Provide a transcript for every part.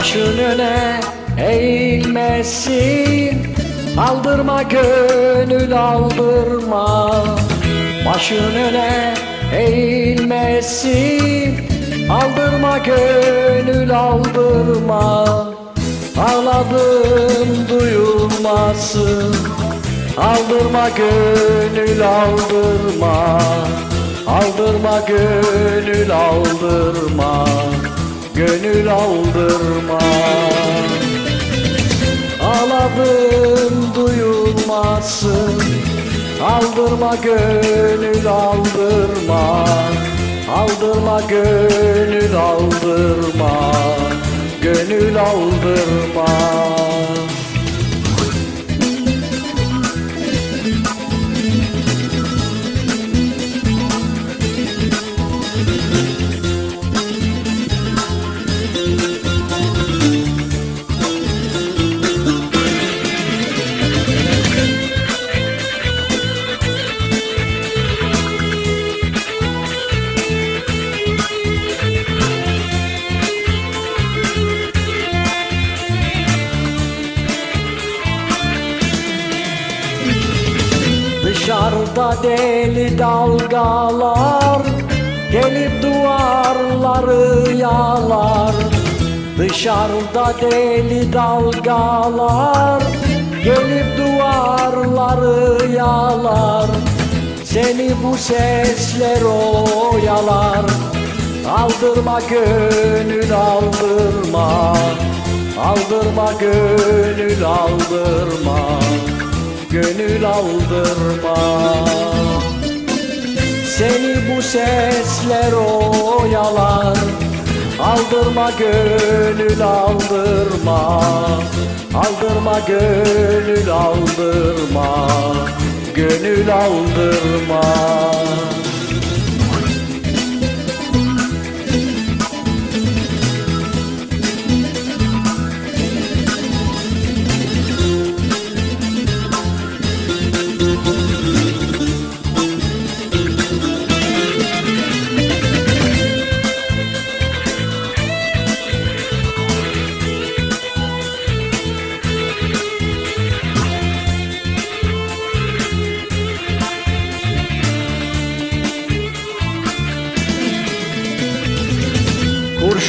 Başın öne eğilmesin. Aldırma gönül aldırma. Başın öne eğilmesin. Aldırma gönül aldırma. Ağladım duyulmasın. Aldırma gönül aldırma. Aldırma gönül aldırma Gönül aldırma. Ağladım duyulmasın. Aldırma gönül aldırma. Aldırma gönül aldırma. Gönül aldırma Dışarıda deli dalgalar Gelip duvarları yalar. Dışarıda deli dalgalar Gelip duvarları yalar. Seni bu sesler oyalar Aldırma gönül aldırma. Aldırma gönül aldırma Gönül aldırma. Seni bu sesler oyalar Aldırma gönül aldırma. Aldırma gönül aldırma Gönül aldırma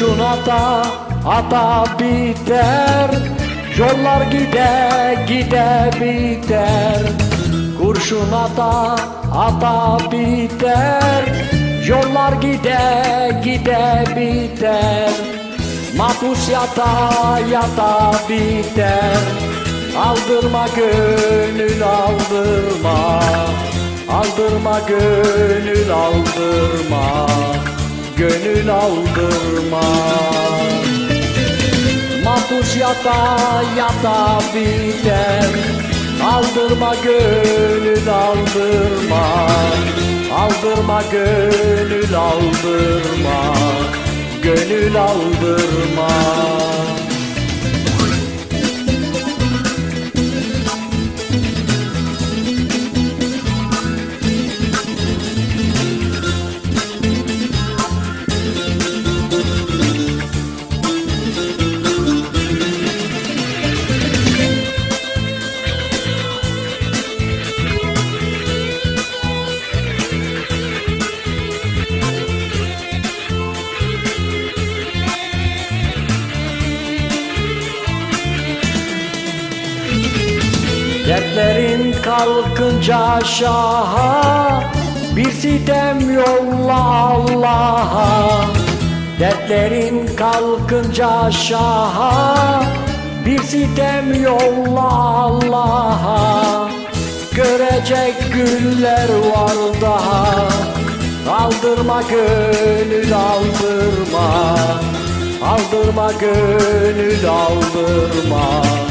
Kurşun ata ata biter Yollar gide gide biter. Kurşun ata ata biter Yollar gide gide biter. Mahpus yata yata biter Aldırma gönül aldırma. Aldırma gönül aldırma Gönül aldırma. Mahpus yata yata biter Aldırma gönül aldırma. Aldırma gönül aldırma Gönül aldırma Dertlerin kalkınca şaha Bir sitem yolla Allah'a. Dertlerin kalkınca şaha Bir sitem yolla Allah'a. Görecek günler var daha Aldırma gönül aldırma. Aldırma gönül aldırma